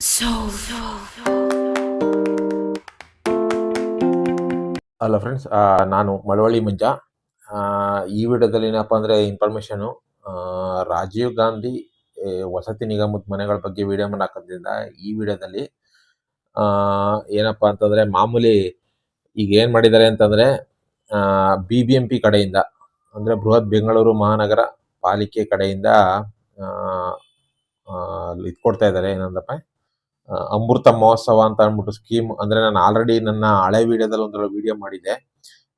So, hello friends ನಾನು ಮಳವಳ್ಳಿ ಮಂಜ. ಈ ವಿಡಿಯೋದಲ್ಲಿ ಏನಪ್ಪ ಅಂದರೆ ಇನ್ಫಾರ್ಮೇಷನು ರಾಜೀವ್ ಗಾಂಧಿ ವಸತಿ ನಿಗಮದ ಮನೆಗಳ ಬಗ್ಗೆ ವಿಡಿಯೋ ಮಾಡಾಕೋದ್ರಿಂದ ಈ ವಿಡಿಯೋದಲ್ಲಿ ಏನಪ್ಪ ಅಂತಂದರೆ ಮಾಮೂಲಿ ಈಗ ಏನು ಮಾಡಿದ್ದಾರೆ ಅಂತಂದರೆ ಬಿ ಬಿ ಎಂ ಪಿ ಕಡೆಯಿಂದ ಅಂದರೆ ಬೃಹತ್ ಬೆಂಗಳೂರು ಮಹಾನಗರ ಪಾಲಿಕೆ ಕಡೆಯಿಂದ ಇದು ಕೊಡ್ತಾ ಇದ್ದಾರೆ ಏನಂದಪ್ಪ? ಅಮೃತ ಮಹೋತ್ಸವ ಅಂತ ಅಂದ್ಬಿಟ್ಟು ಸ್ಕೀಮ್ ಅಂದ್ರೆ ನಾನು ಆಲ್ರೆಡಿ ನನ್ನ ಹಳೆ ವಿಡಿಯೋದಲ್ಲಿ ಒಂದರ ವಿಡಿಯೋ ಮಾಡಿದ್ದೆ.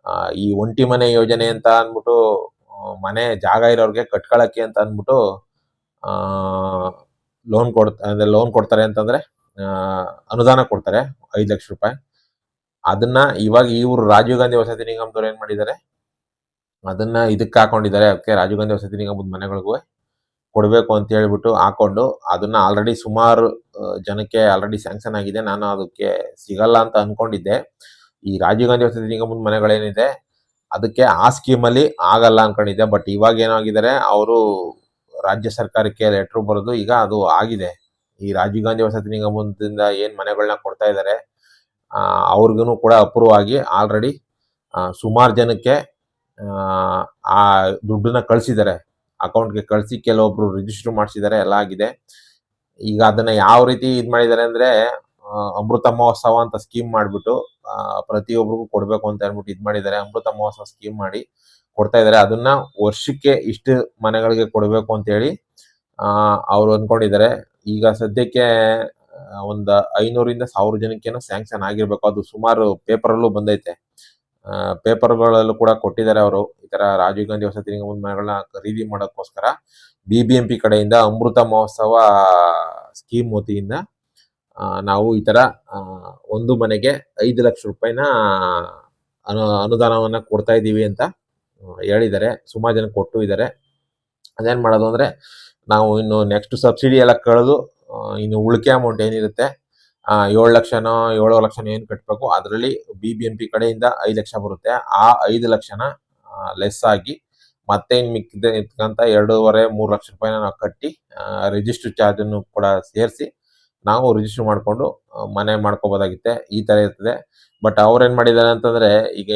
ಆ, ಈ ಒಂಟಿ ಮನೆ ಯೋಜನೆ ಅಂತ ಅಂದ್ಬಿಟ್ಟು ಮನೆ ಜಾಗ ಇರೋರಿಗೆ ಕಟ್ಕೊಳಕ್ಕೆ ಅಂತ ಅಂದ್ಬಿಟ್ಟು ಲೋನ್ ಕೊಡ್ ಅಂದ್ರೆ ಲೋನ್ ಕೊಡ್ತಾರೆ ಅಂತಂದ್ರೆ ಅನುದಾನ ಕೊಡ್ತಾರೆ ಐದು ಲಕ್ಷ ರೂಪಾಯಿ. ಅದನ್ನ ಇವಾಗ ಇವರು ರಾಜೀವ್ ಗಾಂಧಿ ವಸತಿ ನಿಗಮದವ್ರು ಏನ್ ಮಾಡಿದ್ದಾರೆ? ಅದನ್ನ ಇದಕ್ಕೆ ಹಾಕೊಂಡಿದ್ದಾರೆ. ಅದಕ್ಕೆ ರಾಜೀವ್ ಗಾಂಧಿ ವಸತಿ ನಿಗಮದ ಮನೆಗಳಿಗೂ. ಕೊಡಬೇಕು ಅಂತ ಹೇಳ್ಬಿಟ್ಟು ಹಾಕೊಂಡು ಅದನ್ನ ಆಲ್ರೆಡಿ ಸುಮಾರು ಜನಕ್ಕೆ ಆಲ್ರೆಡಿ ಸ್ಯಾಂಕ್ಷನ್ ಆಗಿದೆ. ನಾನು ಅದಕ್ಕೆ ಸಿಗಲ್ಲ ಅಂತ ಅನ್ಕೊಂಡಿದ್ದೆ. ಈ ರಾಜೀವ್ ಗಾಂಧಿ ವಸತಿ ನಿಗಮದ ಮನೆಗಳೇನಿದೆ ಅದಕ್ಕೆ ಆ ಸ್ಕೀಮಲ್ಲಿ ಆಗಲ್ಲ ಅನ್ಕೊಂಡಿದ್ದೆ. ಬಟ್ ಇವಾಗ ಏನಾಗಿದ್ದಾರೆ ಅವರು ರಾಜ್ಯ ಸರ್ಕಾರಕ್ಕೆ ಲೆಟ್ರ್ ಬರೆದು ಈಗ ಅದು ಆಗಿದೆ. ಈ ರಾಜೀವ್ ಗಾಂಧಿ ವಸತಿ ನಿಗಮದಿಂದ ಏನು ಮನೆಗಳನ್ನ ಕೊಡ್ತಾ ಇದ್ದಾರೆ ಅವ್ರಿಗೂ ಕೂಡ ಅಪ್ರೂವ್ ಆಗಿ ಆಲ್ರೆಡಿ ಸುಮಾರು ಜನಕ್ಕೆ ಆ, ಆ ದುಡ್ಡನ್ನ ಕಳಿಸಿದ್ದಾರೆ. ಅಕೌಂಟ್ಗೆ ಕಳಿಸಿ ಕೆಲವೊಬ್ರು ರಿಜಿಸ್ಟರ್ ಮಾಡಿಸಿದ್ದಾರೆ ಎಲ್ಲ ಆಗಿದೆ. ಈಗ ಅದನ್ನ ಯಾವ ರೀತಿ ಇದ್ ಮಾಡಿದ್ದಾರೆ ಅಂದ್ರೆ ಅಮೃತ ಮಹೋತ್ಸವ ಅಂತ ಸ್ಕೀಮ್ ಮಾಡ್ಬಿಟ್ಟು ಪ್ರತಿಯೊಬ್ಬರಿಗೂ ಕೊಡ್ಬೇಕು ಅಂತ ಹೇಳ್ಬಿಟ್ಟು ಇದ್ ಮಾಡಿದ್ದಾರೆ ಅಮೃತ ಮಹೋತ್ಸವ ಸ್ಕೀಮ್ ಮಾಡಿ ಕೊಡ್ತಾ ಇದ್ದಾರೆ ಅದನ್ನ ವರ್ಷಕ್ಕೆ ಇಷ್ಟು ಮನೆಗಳಿಗೆ ಕೊಡಬೇಕು ಅಂತ ಹೇಳಿ, ಆ, ಅವ್ರು ಅನ್ಕೊಂಡಿದ್ದಾರೆ ಈಗ ಸದ್ಯಕ್ಕೆ ಒಂದು ಐನೂರಿಂದ ಸಾವಿರ ಜನಕ್ಕೇನೋ ಸ್ಯಾಂಕ್ಷನ್ ಆಗಿರ್ಬೇಕು. ಅದು ಸುಮಾರು ಪೇಪರ್ ಅಲ್ಲೂ ಬಂದೈತೆ. ಪೇಪರ್ಗಳಲ್ಲೂ ಕೂಡ ಕೊಟ್ಟಿದ್ದಾರೆ ಅವರು. ಈ ತರ ರಾಜೀವ್ ಗಾಂಧಿ ವಸತಿ ಮನೆಗಳನ್ನ ಖರೀದಿ ಮಾಡೋಕ್ಕೋಸ್ಕರ ಬಿ ಬಿ ಕಡೆಯಿಂದ ಅಮೃತ ಮಹೋತ್ಸವ ಸ್ಕೀಮ್ ವತಿಯಿಂದ ನಾವು ಈ ತರ ಒಂದು ಮನೆಗೆ ಐದು ಲಕ್ಷ ರೂಪಾಯಿನ ಅನು, ಅನುದಾನವನ್ನ ಕೊಡ್ತಾ ಇದ್ದೀವಿ ಅಂತ ಹೇಳಿದ್ದಾರೆ. ಸುಮಾರು ಜನ ಕೊಟ್ಟು ಇದ್ದಾರೆ. ಅದೇನ್ ಮಾಡೋದು ಅಂದ್ರೆ, ನಾವು ಇನ್ನು ನೆಕ್ಸ್ಟ್ ಸಬ್ಸಿಡಿ ಎಲ್ಲ ಕಳೆದು ಇನ್ನು ಉಳಿಕೆ ಅಮೌಂಟ್ ಏನಿರುತ್ತೆ ಏಳು ಲಕ್ಷನೋ ಏಳು ಲಕ್ಷನೋ ಏನು ಕಟ್ಟಬೇಕು ಅದರಲ್ಲಿ ಬಿ ಬಿ ಎಂ ಪಿ ಕಡೆಯಿಂದ ಐದು ಲಕ್ಷ ಬರುತ್ತೆ. ಆ ಐದು ಲಕ್ಷನ ಲೆಸ್ ಆಗಿ ಮತ್ತೆ ಇನ್ ಮಿಕ್ಕಿದ ಎರಡೂವರೆ, ಮೂರು ಲಕ್ಷ ರೂಪಾಯಿನ ನಾವು ಕಟ್ಟಿ ರಿಜಿಸ್ಟರ್ ಚಾರ್ಜ್ ಅನ್ನು ಕೂಡ ಸೇರಿಸಿ ನಾವು ರಿಜಿಸ್ಟರ್ ಮಾಡಿಕೊಂಡು ಮನೆ ಮಾಡ್ಕೋಬೋದಾಗಿತ್ತೆ. ಈ ತರ ಇರ್ತದೆ. ಬಟ್ ಅವ್ರೇನ್ ಮಾಡಿದ್ದಾರೆ ಅಂತಂದ್ರೆ, ಈಗ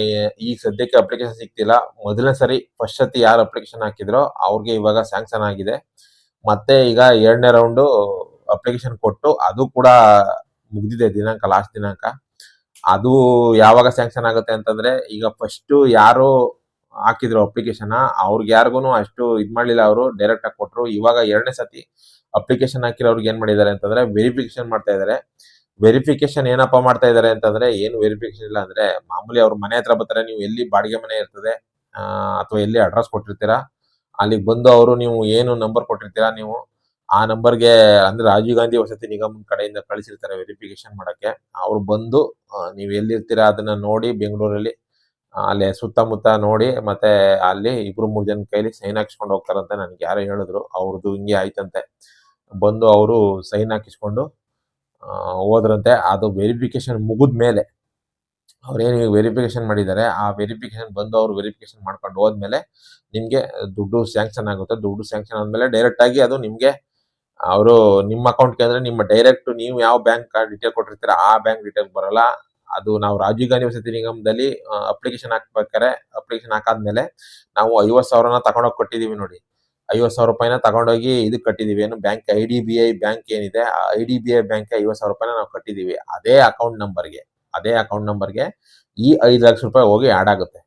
ಈ ಸದ್ಯಕ್ಕೆ ಅಪ್ಲಿಕೇಶನ್ ಸಿಗ್ತಿಲ್ಲ. ಮೊದಲನೇ ಸರಿ ಫಸ್ಟ್ ಸತಿ ಯಾರು ಅಪ್ಲಿಕೇಶನ್ ಹಾಕಿದ್ರೋ ಅವ್ರಿಗೆ ಇವಾಗ ಸ್ಯಾಂಕ್ಷನ್ ಆಗಿದೆ. ಮತ್ತೆ ಈಗ ಎರಡನೇ ರೌಂಡು ಅಪ್ಲಿಕೇಶನ್ ಕೊಟ್ಟು ಅದು ಕೂಡ ಮುಗ್ದಿದೆ ದಿನಾಂಕ ಲಾಸ್ಟ್ ದಿನಾಂಕ. ಅದು ಯಾವಾಗ ಸ್ಯಾಂಕ್ಷನ್ ಆಗುತ್ತೆ ಅಂತಂದ್ರೆ, ಈಗ ಫಸ್ಟ್ ಯಾರು ಹಾಕಿದ್ರು ಅಪ್ಲಿಕೇಶನ್ ಅವ್ರಿಗೆ ಯಾರಿಗೂ ಅಷ್ಟು ಇದ್ ಮಾಡ್ಲಿಲ್ಲ ಅವರು ಡೈರೆಕ್ಟ್ ಆಗಿ ಕೊಟ್ರು. ಇವಾಗ ಎರಡನೇ ಸತಿ ಅಪ್ಲಿಕೇಶನ್ ಹಾಕಿರೋರ್ಗೆ ಏನ್ ಮಾಡಿದ್ದಾರೆ ಅಂತಂದ್ರೆ ವೆರಿಫಿಕೇಶನ್ ಮಾಡ್ತಾ ಇದ್ದಾರೆ ವೆರಿಫಿಕೇಶನ್ ಏನಪ್ಪಾ ಮಾಡ್ತಾ ಇದ್ದಾರೆ ಅಂತಂದ್ರೆ, ಏನು ವೆರಿಫಿಕೇಶನ್ ಇಲ್ಲ ಅಂದ್ರೆ, ಮಾಮೂಲಿ ಅವ್ರ ಮನೆ ಹತ್ರ ಬರ್ತಾರೆ, ನೀವು ಎಲ್ಲಿ ಬಾಡಿಗೆ ಮನೆ ಇರ್ತದೆ ಅಥವಾ ಎಲ್ಲಿ ಅಡ್ರೆಸ್ ಕೊಟ್ಟಿರ್ತೀರಾ, ಅಲ್ಲಿಗೆ ಬಂದು ಅವರು ನೀವು ಏನು ನಂಬರ್ ಕೊಟ್ಟಿರ್ತೀರಾ ನೀವು ಆ ನಂಬರ್ಗೆ ಅಂದ್ರೆ ರಾಜೀವ್ ಗಾಂಧಿ ವಸತಿ ನಿಗಮ ಕಡೆಯಿಂದ ಕಳಿಸಿರ್ತಾರೆ ವೆರಿಫಿಕೇಶನ್ ಮಾಡಕ್ಕೆ. ಅವ್ರು ಬಂದು ನೀವು ಎಲ್ಲಿರ್ತೀರಾ ಅದನ್ನ ನೋಡಿ ಬೆಂಗಳೂರಲ್ಲಿ ಅಲ್ಲಿ ಸುತ್ತಮುತ್ತ ನೋಡಿ, ಮತ್ತೆ ಅಲ್ಲಿ ಇಬ್ರು ಮೂರು ಜನ ಕೈಲಿ ಸೈನ್ ಹಾಕಿಸ್ಕೊಂಡು ಹೋಗ್ತಾರಂತ ನನ್ಗೆ ಯಾರೋ ಹೇಳಿದ್ರು. ಅವ್ರದ್ದು ಹಿಂಗೆ ಆಯ್ತಂತೆ. ಬಂದು ಅವರು ಸೈನ್ ಹಾಕಿಸ್ಕೊಂಡು ಹೋದ್ರಂತೆ. ಅದು ವೆರಿಫಿಕೇಶನ್ ಮುಗಿದ ಮೇಲೆ ಅವ್ರೇನು ವೆರಿಫಿಕೇಶನ್ ಮಾಡಿದ್ದಾರೆ, ಆ ವೆರಿಫಿಕೇಶನ್ ಬಂದು ಅವ್ರು ವೆರಿಫಿಕೇಶನ್ ಮಾಡ್ಕೊಂಡು ಹೋದ್ಮೇಲೆ ನಿಮಗೆ ದುಡ್ಡು ಸ್ಯಾಂಕ್ಷನ್ ಆಗುತ್ತೆ. ದುಡ್ಡು ಸ್ಯಾಂಕ್ಷನ್ ಆದ್ಮೇಲೆ ಡೈರೆಕ್ಟ್ ಆಗಿ ಅದು ನಿಮ್ಗೆ ಅವರು ನಿಮ್ಮ ಅಕೌಂಟ್ ಅಂದ್ರೆ ನಿಮ್ಮ ಡೈರೆಕ್ಟ್ ನೀವು ಯಾವ ಬ್ಯಾಂಕ್ ಡೀಟೇಲ್ ಕೊಟ್ಟಿರ್ತೀರ, ಆ ಬ್ಯಾಂಕ್ ಡೀಟೇಲ್ ಬರಲ್ಲ. ಅದು ನಾವು ರಾಜೀವ್ ಗಾಂಧಿ ವಸತಿ ನಿಗಮದಲ್ಲಿ ಅಪ್ಲಿಕೇಶನ್ ಹಾಕ್ಬೇಕಾರೆ ಅಪ್ಲಿಕೇಶನ್ ಹಾಕಾದ್ಮೇಲೆ ನಾವು ಐವತ್ತು ಸಾವಿರನ ತಗೊಂಡೋಗಿ ಕೊಟ್ಟಿದೀವಿ ನೋಡಿ. ಐವತ್ತು ಸಾವಿರ ರೂಪಾಯಿನ ತಗೊಂಡೋಗಿ ಇದು ಕಟ್ಟಿದೀವಿ. ಏನು bank I D B I bank ಏನಿದೆ I D B I bank ಐವತ್ತು ಸಾವಿರ ರೂಪಾಯಿನ ನಾವು ಕಟ್ಟಿದೀವಿ. ಅದೇ ಅಕೌಂಟ್ ನಂಬರ್ಗೆ ಅದೇ ಅಕೌಂಟ್ ನಂಬರ್ಗೆ ಈ ಐದು ಲಕ್ಷ ರೂಪಾಯಿ ಹೋಗಿ ಆ್ಯಡ್ ಆಗುತ್ತೆ.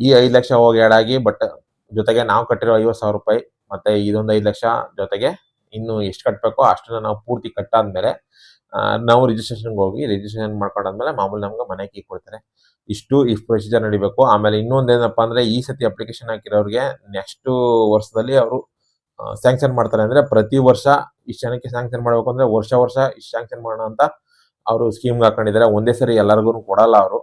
ಈ ಐದು ಲಕ್ಷ ಹೋಗಿ ಆಡ್ ಆಗಿ ಬಟ್ ಜೊತೆಗೆ ನಾವು ಕಟ್ಟಿರೋ ಐವತ್ತು ಸಾವಿರ ರೂಪಾಯಿ ಮತ್ತೆ ಇದೊಂದು ಐದು ಲಕ್ಷ ಜೊತೆಗೆ ಇನ್ನು ಎಷ್ಟು ಕಟ್ಟಬೇಕೋ ಅಷ್ಟನ್ನು ನಾವು ಪೂರ್ತಿ ಕಟ್ಟಾದ್ಮೇಲೆ ನಾವು ರಿಜಿಸ್ಟ್ರೇಷನ್ಗೆ ಹೋಗಿ ರಿಜಿಸ್ಟ್ರೇಷನ್ ಮಾಡ್ಕೊಂಡಾದ್ಮೇಲೆ ಮಾಮೂಲಿ ನಮ್ಗೆ ಮನೆ ಕೀ ಕೊಡ್ತಾರೆ. ಇಷ್ಟು, ಈ ಪ್ರೊಸೀಜರ್ ನಡಿಬೇಕು. ಆಮೇಲೆ ಇನ್ನೊಂದ್ ಏನಪ್ಪಾ ಅಂದ್ರೆ ಈ ಸತಿ ಅಪ್ಲಿಕೇಶನ್ ಹಾಕಿರೋರಿಗೆ ನೆಕ್ಸ್ಟ್ ವರ್ಷದಲ್ಲಿ ಅವರು ಸ್ಯಾಂಕ್ಷನ್ ಮಾಡ್ತಾರೆ ಅಂದ್ರೆ ಪ್ರತಿ ವರ್ಷ ಇಷ್ಟು ಜನಕ್ಕೆ ಸ್ಯಾಂಕ್ಷನ್ ಮಾಡ್ಬೇಕು ಅಂದ್ರೆ ವರ್ಷ ವರ್ಷ ಇಷ್ಟು ಸ್ಯಾಂಕ್ಷನ್ ಮಾಡೋಣ ಅಂತ ಅವರು ಸ್ಕೀಮ್ಗೆ ಹಾಕೊಂಡಿದ್ದಾರೆ. ಒಂದೇ ಸರಿ ಎಲ್ಲರಿಗೂ ಕೊಡಲ್ಲ ಅವರು.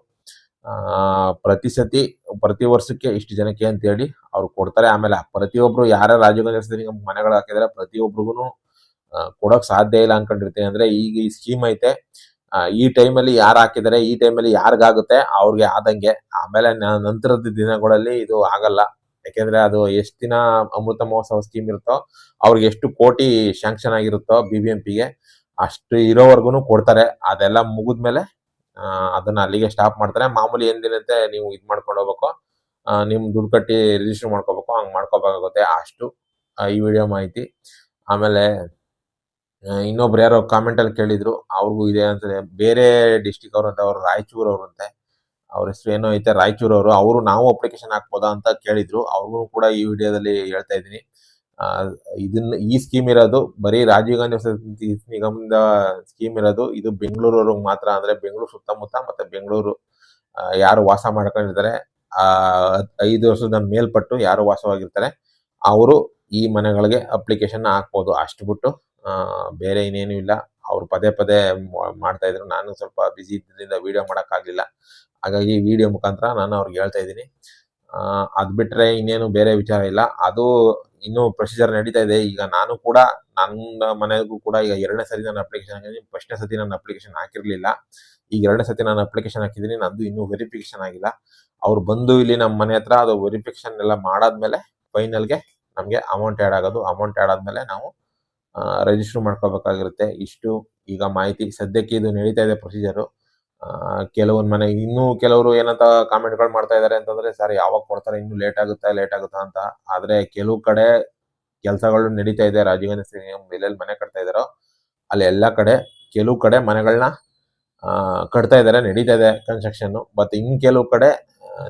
ಪ್ರತಿ ಸತಿ ಪ್ರತಿ ವರ್ಷಕ್ಕೆ ಇಷ್ಟು ಜನಕ್ಕೆ ಅಂತ ಹೇಳಿ ಅವ್ರು ಕೊಡ್ತಾರೆ. ಆಮೇಲೆ ಪ್ರತಿಯೊಬ್ಬರು ಯಾರ ರಾಜೀವ್ ಗಾಂಧಿ ಮನೆಗಳು ಹಾಕಿದ್ರೆ ಪ್ರತಿಯೊಬ್ರಿಗೂ ಕೊಡೋಕೆ ಸಾಧ್ಯ ಇಲ್ಲ ಅನ್ಕೊಂಡಿರ್ತೀನಿ. ಅಂದ್ರೆ ಈಗ ಈ ಸ್ಕೀಮ್ ಐತೆ. ಈ ಈ ಟೈಮಲ್ಲಿ ಯಾರು ಹಾಕಿದರೆ, ಈ ಟೈಮಲ್ಲಿ ಯಾರಿಗಾಗುತ್ತೆ, ಅವ್ರಿಗೆ ಆದಂಗೆ. ಆಮೇಲೆ ನಂತರದ ದಿನಗಳಲ್ಲಿ ಇದು ಆಗಲ್ಲ. ಯಾಕೆಂದ್ರೆ ಅದು ಎಷ್ಟು ದಿನ ಅಮೃತ ಮಹೋತ್ಸವ ಸ್ಕೀಮ್ ಇರುತ್ತೋ, ಅವ್ರಿಗೆ ಎಷ್ಟು ಕೋಟಿ ಶಾಂಕ್ಷನ್ ಆಗಿರುತ್ತೋ ಬಿ ಬಿ ಎಂ ಪಿಗೆ ಅಷ್ಟು ಇರೋವರೆಗೂ ಕೊಡ್ತಾರೆ. ಅದೆಲ್ಲ ಮುಗಿದ್ಮೇಲೆ ಅದನ್ನ ಅಲ್ಲಿಗೆ ಸ್ಟಾಪ್ ಮಾಡ್ತಾರೆ. ಮಾಮೂಲಿ ಎಂದಿನಂತೆ ನೀವು ಇದು ಮಾಡ್ಕೊಂಡು ಹೋಗ್ಬೇಕು. ನಿಮ್ ದುಡ್ಡು ಕಟ್ಟಿ ರಿಜಿಸ್ಟರ್ ಮಾಡ್ಕೋಬೇಕು. ಹಂಗ್ ಮಾಡ್ಕೋಬೇಕಾಗುತ್ತೆ ಅಷ್ಟು ಈ ವಿಡಿಯೋ ಮಾಹಿತಿ. ಆಮೇಲೆ ಇನ್ನೊಬ್ರು ಯಾರೋ ಕಾಮೆಂಟ್ ಅಲ್ಲಿ ಕೇಳಿದ್ರು, ಅವ್ರಿಗೂ ಇದೆ ಅಂತಾರೆ. ಬೇರೆ ಡಿಸ್ಟಿಕ್ ಅವ್ರು ಅಂತ, ಅವ್ರು ರಾಯಚೂರ್ ಅವರು ಅಂತೆ. ಅವ್ರ ಹೆಸರು ಏನೋ ಐತೆ, ರಾಯಚೂರು ಅವರು. ಅವರು ನಾವು ಅಪ್ಲಿಕೇಶನ್ ಹಾಕ್ಬೋದಾ ಅಂತ ಕೇಳಿದ್ರು. ಅವ್ರಿಗೂ ಕೂಡ ಈ ವಿಡಿಯೋದಲ್ಲಿ ಹೇಳ್ತಾ ಇದ್ದೀನಿ. ಇದನ್ನ ಈ ಸ್ಕೀಮ್ ಇರೋದು, ಬರೀ ರಾಜೀವ್ ಗಾಂಧಿ ವಸತಿ ನಿಗಮದ ಸ್ಕೀಮ್ ಇರೋದು, ಇದು ಬೆಂಗಳೂರವ್ರಿಗೆ ಮಾತ್ರ ಅಂದ್ರೆ ಬೆಂಗಳೂರು ಸುತ್ತಮುತ್ತ ಮತ್ತೆ ಬೆಂಗಳೂರು ಯಾರು ವಾಸ ಮಾಡ್ಕೊಂಡಿರ್ತಾರೆ, ಆ, ಐದು ವರ್ಷದ ಮೇಲ್ಪಟ್ಟು ಯಾರು ವಾಸವಾಗಿರ್ತಾರೆ, ಅವರು ಈ ಮನೆಗಳಿಗೆ ಅಪ್ಲಿಕೇಶನ್ ಹಾಕ್ಬೋದು. ಅಷ್ಟು ಬಿಟ್ಟು ಬೇರೆ ಇನ್ನೇನು ಇಲ್ಲ. ಅವ್ರು ಪದೇ ಪದೇ ಮಾಡ್ತಾ ಇದ್ರು. ನಾನು ಸ್ವಲ್ಪ ಬ್ಯುಸಿ ಇದ್ದರಿಂದ ವಿಡಿಯೋ ಮಾಡೋಕ್ಕಾಗಲಿಲ್ಲ. ಹಾಗಾಗಿ ವಿಡಿಯೋ ಮುಖಾಂತರ ನಾನು ಅವ್ರಿಗೆ ಹೇಳ್ತಾ ಇದ್ದೀನಿ. ಅದ್ ಬಿಟ್ರೆ ಇನ್ನೇನು ಬೇರೆ ವಿಚಾರ ಇಲ್ಲ. ಅದು ಇನ್ನು ಪ್ರೊಸೀಜರ್ ನಡೀತಾ ಇದೆ. ಈಗ ನಾನು ಕೂಡ ನನ್ನ ಮನೆಗೂ ಕೂಡ ಈಗ ಎರಡನೇ ಸರಿ ನಾನು ಅಪ್ಲಿಕೇಶನ್ ಹಾಕಿದ್ದೀನಿ. ಫಸ್ಟ್ನೇ ಸತಿ ನಾನು ಅಪ್ಲಿಕೇಶನ್ ಹಾಕಿರಲಿಲ್ಲ. ಈಗ ಎರಡನೇ ಸತಿ ನಾನು ಅಪ್ಲಿಕೇಶನ್ ಹಾಕಿದ್ದೀನಿ. ನಂದು ಇನ್ನೂ ವೆರಿಫಿಕೇಶನ್ ಆಗಿಲ್ಲ. ಅವ್ರು ಬಂದು ಇಲ್ಲಿ ನಮ್ಮ ಮನೆ ಹತ್ರ ಅದು ವೆರಿಫಿಕೇಶನ್ ಎಲ್ಲ ಮಾಡಾದ್ಮೇಲೆ ಫೈನಲ್ಗೆ ನಮಗೆ ಅಮೌಂಟ್ ಆ್ಯಡ್ ಆಗೋದು. ಅಮೌಂಟ್ ಆ್ಯಡ್ ಆದ್ಮೇಲೆ ನಾವು ರಿಜಿಸ್ಟರ್ ಮಾಡ್ಕೋಬೇಕಾಗಿರುತ್ತೆ. ಇಷ್ಟು ಈಗ ಮಾಹಿತಿ ಸದ್ಯಕ್ಕೆ ಇದು ನಡೀತಾ ಇದೆ ಪ್ರೊಸೀಜರು ಕೆಲವೊಂದ್ ಮನೆ, ಇನ್ನೂ ಕೆಲವರು ಏನಂತ ಕಾಮೆಂಟ್ಗಳು ಮಾಡ್ತಾ ಇದಾರೆ ಅಂತಂದ್ರೆ, ಸರ್, ಯಾವಾಗ ಕೊಡ್ತಾರೆ? ಇನ್ನು ಲೇಟ್ ಆಗುತ್ತಾ? ಲೇಟ್ ಆಗುತ್ತಾ? ಅಂತ. ಆದ್ರೆ ಕೆಲವು ಕಡೆ ಕೆಲಸಗಳು ನಡೀತಾ ಇದೆ. ರಾಜೀವ್ ಗಾಂಧಿ ಎಲ್ಲೆಲ್ಲಿ ಮನೆ ಕಟ್ತಾ ಇದಾರೋ ಅಲ್ಲಿ ಎಲ್ಲಾ ಕಡೆ, ಕೆಲವು ಕಡೆ ಮನೆಗಳನ್ನ ಕಟ್ತಾ ಇದಾರೆ. ನಡೀತಾ ಇದೆ ಕನ್ಸ್ಟ್ರಕ್ಷನ್ ಬಟ್ ಇನ್ ಕೆಲವು ಕಡೆ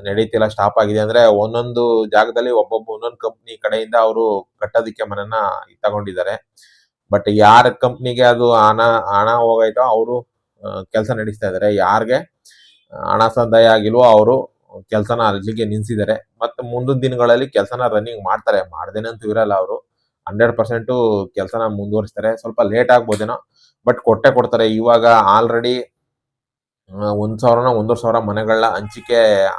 ನಡೀತಿಲ್ಲ, ಸ್ಟಾಪ್ ಆಗಿದೆ. ಅಂದ್ರೆ ಒಂದೊಂದು ಜಾಗದಲ್ಲಿ ಒಬ್ಬೊಬ್ಬ ಒಂದೊಂದು ಕಂಪ್ನಿ ಕಡೆಯಿಂದ ಅವರು ಕಟ್ಟೋದಿಕ್ಕೆ ಮನೆನ ತಗೊಂಡಿದ್ದಾರೆ. ಬಟ್ ಯಾರ ಕಂಪ್ನಿಗೆ ಅದು ಹಣ ಹಣ ಹೋಗೈತೋ ಅವರು ಕೆಲಸ ನಡೆಸ್ತಾ ಇದ್ದಾರೆ ಯಾರಿಗೆ? ಹಣ ಸಂದಾಯ ಆಗಿಲ್ವೋ ಅವರು ಕೆಲಸನ ಅರ್ಜಿಗೆ ನಿಲ್ಸಿದ್ದಾರೆ ಮತ್ತೆ ಮುಂದಿನ ದಿನಗಳಲ್ಲಿ ಕೆಲಸನ ರನ್ನಿಂಗ್ ಮಾಡ್ತಾರೆ. ಮಾಡ್ದೇನೆ ಅಂತೂ ಇರಲ್ಲ ಅವರು. ಹಂಡ್ರೆಡ್ ಪರ್ಸೆಂಟು ಕೆಲಸನ ಮುಂದುವರಿಸ್ತಾರೆ. ಸ್ವಲ್ಪ ಲೇಟ್ ಆಗ್ಬೋದೇನೋ, ಬಟ್ ಕೊಟ್ಟೆ ಕೊಡ್ತಾರೆ. ಇವಾಗ ಆಲ್ರೆಡಿ ಒಂದು ಸಾವಿರನ ಒಂದೂವರೆ ಸಾವಿರ ಮನೆಗಳ ಹಂಚಿಕೆ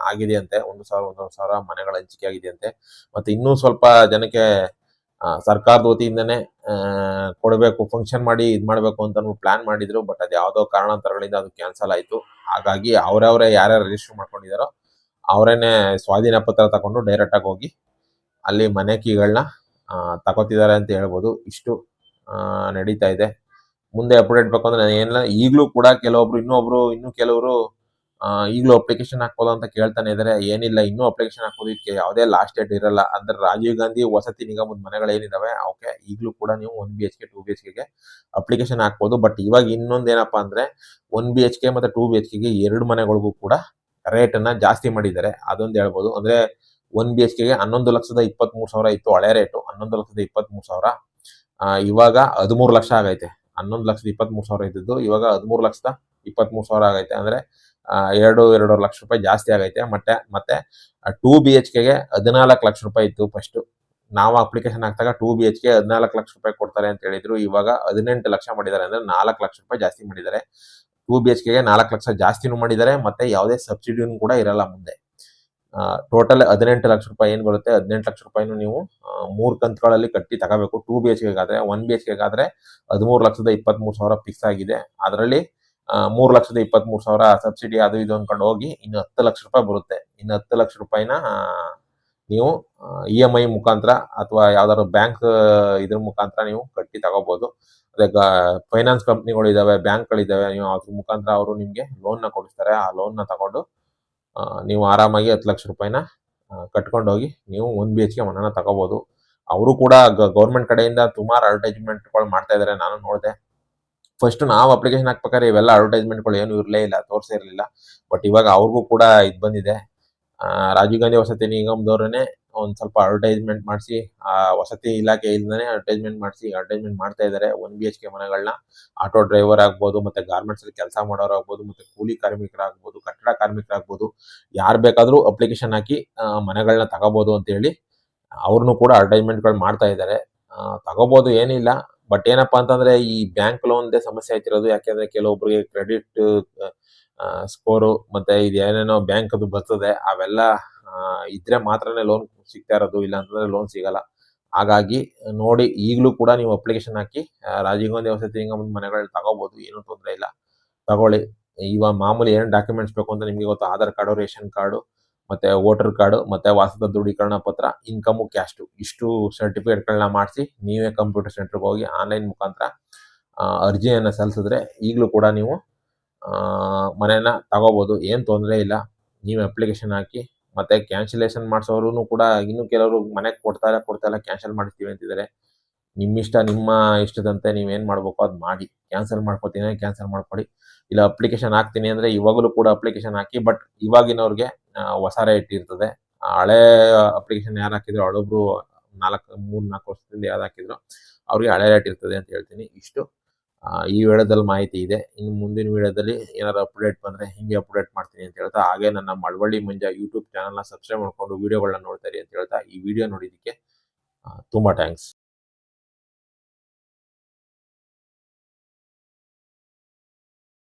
ಆಗಿದೆಯಂತೆ. ಒಂದು ಸಾವಿರ, ಒಂದೂವರೆ ಸಾವಿರ ಮನೆಗಳ ಹಂಚಿಕೆ ಆಗಿದೆಯಂತೆ. ಮತ್ತೆ ಇನ್ನೂ ಸ್ವಲ್ಪ ಜನಕ್ಕೆ ಸರ್ಕಾರದ ವತಿಯಿಂದನೇ ಕೊಡಬೇಕು ಫಂಕ್ಷನ್ ಮಾಡಿ ಇದು ಮಾಡಬೇಕು ಅಂತ ಪ್ಲಾನ್ ಮಾಡಿದ್ರು ಬಟ್ ಅದು ಯಾವುದೋ ಕಾರಣಾಂತರಗಳಿಂದ ಅದು ಕ್ಯಾನ್ಸಲ್ ಆಯಿತು. ಹಾಗಾಗಿ ಅವರವರೇ ಯಾರ್ಯಾರು ರಿಜಿಸ್ಟರ್ ಮಾಡ್ಕೊಂಡಿದಾರೋ, ಅವರೇನೆ ಸ್ವಾಧೀನ ಪತ್ರ ತಗೊಂಡು ಡೈರೆಕ್ಟ್ ಆಗಿ ಹೋಗಿ ಅಲ್ಲಿ ಮನೆ ಕೀಗಳನ್ನ ತಗೋತಿದ್ದಾರೆ ಅಂತ ಹೇಳ್ಬೋದು. ಇಷ್ಟು ನಡೀತಾ ಇದೆ. ಮುಂದೆ ಅಪ್ಡೇಟ್ ಬೇಕು ಅಂದ್ರೆ ಏನಿಲ್ಲ ಈಗಲೂ ಕೂಡ ಕೆಲವೊಬ್ರು ಇನ್ನೊಬ್ರು, ಇನ್ನೂ ಕೆಲವರು ಈಗಲೂ ಅಪ್ಲಿಕೇಶನ್ ಹಾಕ್ಬೋದು ಅಂತ ಕೇಳ್ತಾನೆ ಇದ್ದಾರೆ ಏನಿಲ್ಲ, ಇನ್ನೂ ಅಪ್ಲಿಕೇಶನ್ ಹಾಕೋದು ಯಾವುದೇ ಲಾಸ್ಟ್ ಡೇಟ್ ಇರಲ್ಲ. ಅಂದ್ರೆ ರಾಜೀವ್ ಗಾಂಧಿ ವಸತಿ ನಿಗಮದ ಮನೆಗಳು ಏನಿದಾವೆ, ಅವಕ್ಕೆ ಈಗಲೂ ಕೂಡ ನೀವು one B H K two B H ಕೆಗೆ application ಹಾಕ್ಬೋದು. ಬಟ್ ಇವಾಗ ಇನ್ನೊಂದು ಏನಪ್ಪಾ ಅಂದ್ರೆ ಒನ್ ಬಿ ಎಚ್ ಕೆ ಮತ್ತೆ ಟೂ ಬಿ ಎಚ್ ಕೆಗೆ ಎರಡು ಮನೆಗಳಿಗೂ ಕೂಡ ರೇಟ್ ಅನ್ನ ಜಾಸ್ತಿ ಮಾಡಿದ್ದಾರೆ. ಅದೊಂದು ಹೇಳ್ಬೋದು. ಅಂದ್ರೆ ಒನ್ ಬಿ ಎಚ್ ಕೆಗೆ ಹನ್ನೊಂದು ಲಕ್ಷದ ಇಪ್ಪತ್ತ್ ಮೂರು ಸಾವಿರ ಇತ್ತು ಹಳೆ ರೇಟು ಹನ್ನೊಂದು ಲಕ್ಷದ ಇಪ್ಪತ್ತ್ ಮೂರು ಸಾವಿರ ಇವಾಗ ಹದಿಮೂರು ಲಕ್ಷ ಆಗೈತೆ. ಹನ್ನೊಂದು ಲಕ್ಷದ ಇಪ್ಪತ್ತ್ ಮೂರು ಸಾವಿರ ಇದ್ದಿದ್ದು. ಇವಾಗ ಹದಿಮೂರು ಲಕ್ಷದ ಇಪ್ಪತ್ತ್ ಮೂರು ಸಾವಿರ ಆಗೈತೆ. ಅಂದ್ರೆ ಎರಡು, ಎರಡೂವರೆ ಲಕ್ಷ ರೂಪಾಯಿ ಜಾಸ್ತಿ ಆಗೈತೆ. ಮತ್ತೆ ಮತ್ತೆ ಟೂ ಬಿ ಎಚ್ ಕೆಗೆ ಹದಿನಾಲ್ಕು ಲಕ್ಷ ರೂಪಾಯಿ ಇತ್ತು ಫಸ್ಟ್ ನಾವು ಅಪ್ಲಿಕೇಶನ್ ಹಾಕಿದಾಗ ಟೂ ಬಿ ಎಚ್ ಕೆ ಹದಿನಾಲ್ಕು ಲಕ್ಷ ರೂಪಾಯಿ ಕೊಡ್ತಾರೆ ಅಂತ ಹೇಳಿದ್ರು. ಇವಾಗ ಹದಿನೆಂಟು ಲಕ್ಷ ಮಾಡಿದ್ದಾರೆ ಅಂದ್ರೆ ನಾಲ್ಕು ಲಕ್ಷ ರೂಪಾಯಿ ಜಾಸ್ತಿ ಮಾಡಿದ್ದಾರೆ. ಟೂ ಬಿ ಎಚ್ ಕೆಗೆ ನಾಲ್ಕು ಲಕ್ಷ ಜಾಸ್ತಿನೂ ಮಾಡಿದ್ದಾರೆ. ಮತ್ತೆ ಯಾವುದೇ ಸಬ್ಸಿಡಿನೂ ಕೂಡ ಇರಲ್ಲ ಮುಂದೆ. ಟೋಟಲ್ ಹದಿನೆಂಟು ಲಕ್ಷ ರೂಪಾಯಿ ಏನ್ ಬರುತ್ತೆ? ಹದಿನೆಂಟು ಲಕ್ಷ ರೂಪಾಯಿನೂ ನೀವು ಮೂರು ಕಂತುಗಳಲ್ಲಿ ಕಟ್ಟಿ ತಗೋಬೇಕು. ಟೂ ಬಿ ಎಚ್ ಕೆಗಾದ್ರೆ ಒನ್ ಬಿ ಎಚ್ ಕೆಗಾದ್ರೆ ಹದಿಮೂರು ಲಕ್ಷದ ಇಪ್ಪತ್ತ್ ಮೂರು ಸಾವಿರ ಫಿಕ್ಸ್ ಆಗಿದೆ. ಅದರಲ್ಲಿ ಮೂರು ಲಕ್ಷದ ಇಪ್ಪತ್ತ್ ಮೂರು ಸಾವಿರ ಸಬ್ಸಿಡಿ ಅದು ಇದು ಅನ್ಕೊಂಡು ಹೋಗಿ ಇನ್ನು ಹತ್ತು ಲಕ್ಷ ರೂಪಾಯಿ ಬರುತ್ತೆ. ಇನ್ನು ಹತ್ತು ಲಕ್ಷ ರೂಪಾಯಿನ ನೀವು ಇ ಎಂ ಐ ಮುಖಾಂತರ ಅಥವಾ ಯಾವ್ದಾದ್ರು ಬ್ಯಾಂಕ್ ಇದ್ರ ಮುಖಾಂತರ ನೀವು ಕಟ್ಟಿ ತಗೋಬಹುದು ಅದೇ ಫೈನಾನ್ಸ್ ಕಂಪ್ನಿಗಳು ಇದಾವೆ, ಬ್ಯಾಂಕ್ಗಳಿದಾವೆ, ನೀವು ಅದ್ರ ಮುಖಾಂತರ ಅವರು ನಿಮ್ಗೆ ಲೋನ್ನ ಕೊಡಿಸ್ತಾರೆ. ಆ ಲೋನ್ನ ತಗೊಂಡು ನೀವು ಆರಾಮಾಗಿ ಹತ್ತು ಲಕ್ಷ ರೂಪಾಯಿನ ಕಟ್ಕೊಂಡು ಹೋಗಿ ನೀವು ಒನ್ ಬಿ ಎಚ್ ಕೆ ಮನೆನ ತಗೋಬಹುದು ಅವರು ಕೂಡ ಗೌರ್ಮೆಂಟ್ ಕಡೆಯಿಂದ ಸುಮಾರು ಅಡ್ವರ್ಟೈಸ್ಮೆಂಟ್ಗಳು ಮಾಡ್ತಾ ಇದಾರೆ. ನಾನು ನೋಡಿದೆ. ಫಸ್ಟ್ ನಾವು ಅಪ್ಲಿಕೇಶನ್ ಹಾಕ್ಬೇಕಾದ್ರೆ ಇವೆಲ್ಲ ಅಡ್ವರ್ಟೈಸ್ಮೆಂಟ್ಗಳು ಏನು ಇರಲೇ ಇಲ್ಲ, ತೋರಿಸೇ ಇರಲಿಲ್ಲ. ಬಟ್ ಇವಾಗ ಅವ್ರಿಗೂ ಕೂಡ ಇದು ಬಂದಿದೆ. ರಾಜೀವ್ ಗಾಂಧಿ ವಸತಿ ನಿಗಮದವ್ರನ್ನೇ ಒಂದ್ ಸ್ವಲ್ಪ ಅಡ್ವರ್ಟೈಸ್ಮೆಂಟ್ ಮಾಡಿಸಿ, ಆ, ವಸತಿ ಇಲಾಖೆ ಇಲ್ದೇ ಅಡ್ವರ್ಟೈಸ್ಮೆಂಟ್ ಮಾಡಿಸಿ ಅಡ್ವರ್ಟೈಸ್ಮೆಂಟ್ ಮಾಡ್ತಾ ಇದ್ದಾರೆ ಒನ್ ಬಿ ಎಚ್ ಕೆ ಮನೆಗಳನ್ನ ಆಟೋ ಡ್ರೈವರ್ ಆಗ್ಬೋದು, ಮತ್ತೆ ಗಾರ್ಮೆಂಟ್ಸ್ ಅಲ್ಲಿ ಕೆಲಸ ಮಾಡೋರು ಆಗ್ಬೋದು ಮತ್ತೆ ಕೂಲಿ ಕಾರ್ಮಿಕರಾಗ್ಬೋದು, ಕಟ್ಟಡ ಕಾರ್ಮಿಕರಾಗ್ಬೋದು, ಯಾರು ಬೇಕಾದರೂ ಅಪ್ಲಿಕೇಶನ್ ಹಾಕಿ ಮನೆಗಳನ್ನ ತಗೋಬಹುದು ಅಂತ ಹೇಳಿ ಅವ್ರನ್ನು ಕೂಡ ಅಡ್ವರ್ಟೈಸ್ಮೆಂಟ್ಗಳು ಮಾಡ್ತಾ ಇದ್ದಾರೆ ತಗೋಬೋದು, ಏನಿಲ್ಲ. ಬಟ್ ಏನಪ್ಪಾ ಅಂತಂದ್ರೆ ಈ ಬ್ಯಾಂಕ್ ಲೋನ್ದೇ ಸಮಸ್ಯೆ ಆಯ್ತಿರೋದು ಯಾಕೆಂದ್ರೆ ಕೆಲವೊಬ್ರಿಗೆ ಕ್ರೆಡಿಟ್ ಸ್ಕೋರು ಮತ್ತೆ ಇದು ಏನೇನೋ ಬ್ಯಾಂಕ್ ಅದು ಬರ್ತದೆ, ಅವೆಲ್ಲ ಇದ್ರೆ ಮಾತ್ರನೇ ಲೋನ್ ಸಿಗ್ತಾ ಇರೋದು. ಇಲ್ಲ ಅಂತಂದ್ರೆ ಲೋನ್ ಸಿಗಲ್ಲ. ಹಾಗಾಗಿ ನೋಡಿ, ಈಗಲೂ ಕೂಡ ನೀವು ಅಪ್ಲಿಕೇಶನ್ ಹಾಕಿ ರಾಜೀವ್ ಗಾಂಧಿ ವಸತಿ ನಿಗಮದ ಮನೆಗಳಲ್ಲಿ ತಗೋಬಹುದು ಏನು ತೊಂದರೆ ಇಲ್ಲ. ತಗೊಳ್ಳಿ. ಇವಾಗ ಮಾಮೂಲಿ ಏನು ಡಾಕ್ಯುಮೆಂಟ್ಸ್ ಬೇಕು ಅಂತ ನಿಮ್ಗೆ ಗೊತ್ತು. ಆಧಾರ್ ಕಾರ್ಡು ರೇಷನ್ ಕಾರ್ಡು ಮತ್ತೆ ವೋಟರ್ ಕಾರ್ಡು ಮತ್ತೆ ವಾಸದ ದೃಢೀಕರಣ ಪತ್ರ ಇನ್ಕಮ್ ಕ್ಯಾಸ್ಟ್ ಇಷ್ಟು ಸರ್ಟಿಫಿಕೇಟ್ಗಳನ್ನ ಮಾಡಿಸಿ ನೀವೇ ಕಂಪ್ಯೂಟರ್ ಸೆಂಟರ್ಗೆ ಹೋಗಿ ಆನ್ಲೈನ್ ಮುಖಾಂತರ ಅರ್ಜಿಯನ್ನು ಸಲ್ಲಿಸಿದ್ರೆ ಈಗಲೂ ಕೂಡ ನೀವು ಮನೇನ ತಗೋಬೋದು. ಏನು ತೊಂದರೆ ಇಲ್ಲ. ನೀವು ಅಪ್ಲಿಕೇಶನ್ ಹಾಕಿ, ಮತ್ತೆ ಕ್ಯಾನ್ಸಲೇಷನ್ ಮಾಡಿಸೋರು ಕೂಡ ಇನ್ನು ಕೆಲವರು ಮನೆಗೆ ಕೊಡ್ತಾ ಇಲ್ಲ ಕ್ಯಾನ್ಸಲ್ ಮಾಡ್ತೀವಿ ಅಂತಿದ್ದಾರೆ. ನಿಮ್ಮ ಇಷ್ಟ ನಿಮ್ಮ ಇಷ್ಟದಂತೆ ನೀವೇನು ಮಾಡಬೇಕು ಅದು ಮಾಡಿ. ಕ್ಯಾನ್ಸಲ್ ಮಾಡ್ಕೊತೀನಿ ಕ್ಯಾನ್ಸಲ್ ಮಾಡ್ಕೊಡಿ. ಇಲ್ಲ ಅಪ್ಲಿಕೇಶನ್ ಹಾಕ್ತೀನಿ ಅಂದರೆ ಇವಾಗಲೂ ಕೂಡ ಅಪ್ಲಿಕೇಶನ್ ಹಾಕಿ ಬಟ್ ಇವಾಗಿನವ್ರಿಗೆ ಹೊಸ ರೇಟ್ ಇರ್ತದೆ ಹಳೆ ಅಪ್ಲಿಕೇಶನ್ ಯಾರು ಹಾಕಿದ್ರು, ಹಳೊಬ್ರು ನಾಲ್ಕು, ಮೂರು, ನಾಲ್ಕು ವರ್ಷದಿಂದ ಯಾರು ಹಾಕಿದ್ರು, ಅವ್ರಿಗೆ ಹಳೆ ರೇಟ್ ಇರ್ತದೆ ಅಂತ ಹೇಳ್ತೀನಿ. ಇಷ್ಟು. ಈ ವಿಡಿಯೋದಲ್ಲಿ ಮಾಹಿತಿ ಇದೆ. ಇನ್ನು ಮುಂದಿನ ವಿಡಿಯೋದಲ್ಲಿ ಏನಾದ್ರು ಅಪ್ಡೇಟ್ ಬಂದರೆ ಹಿಂಗೆ ಅಪ್ಡೇಟ್ ಮಾಡ್ತೀನಿ ಅಂತ ಹೇಳ್ತಾ, ಹಾಗೆ ನನ್ನ ಮಳವಳ್ಳಿ ಮಂಜ ಯೂಟ್ಯೂಬ್ ಚಾನಲ್ನ ಸಬ್ಸ್ಕ್ರೈಬ್ ಮಾಡ್ಕೊಂಡು ವೀಡಿಯೋಗಳನ್ನ ನೋಡ್ತಾರೆ ಅಂತ ಹೇಳ್ತಾ, ಈ ವಿಡಿಯೋ ನೋಡಿದ್ದಕ್ಕೆ ತುಂಬ ಥ್ಯಾಂಕ್ಸ್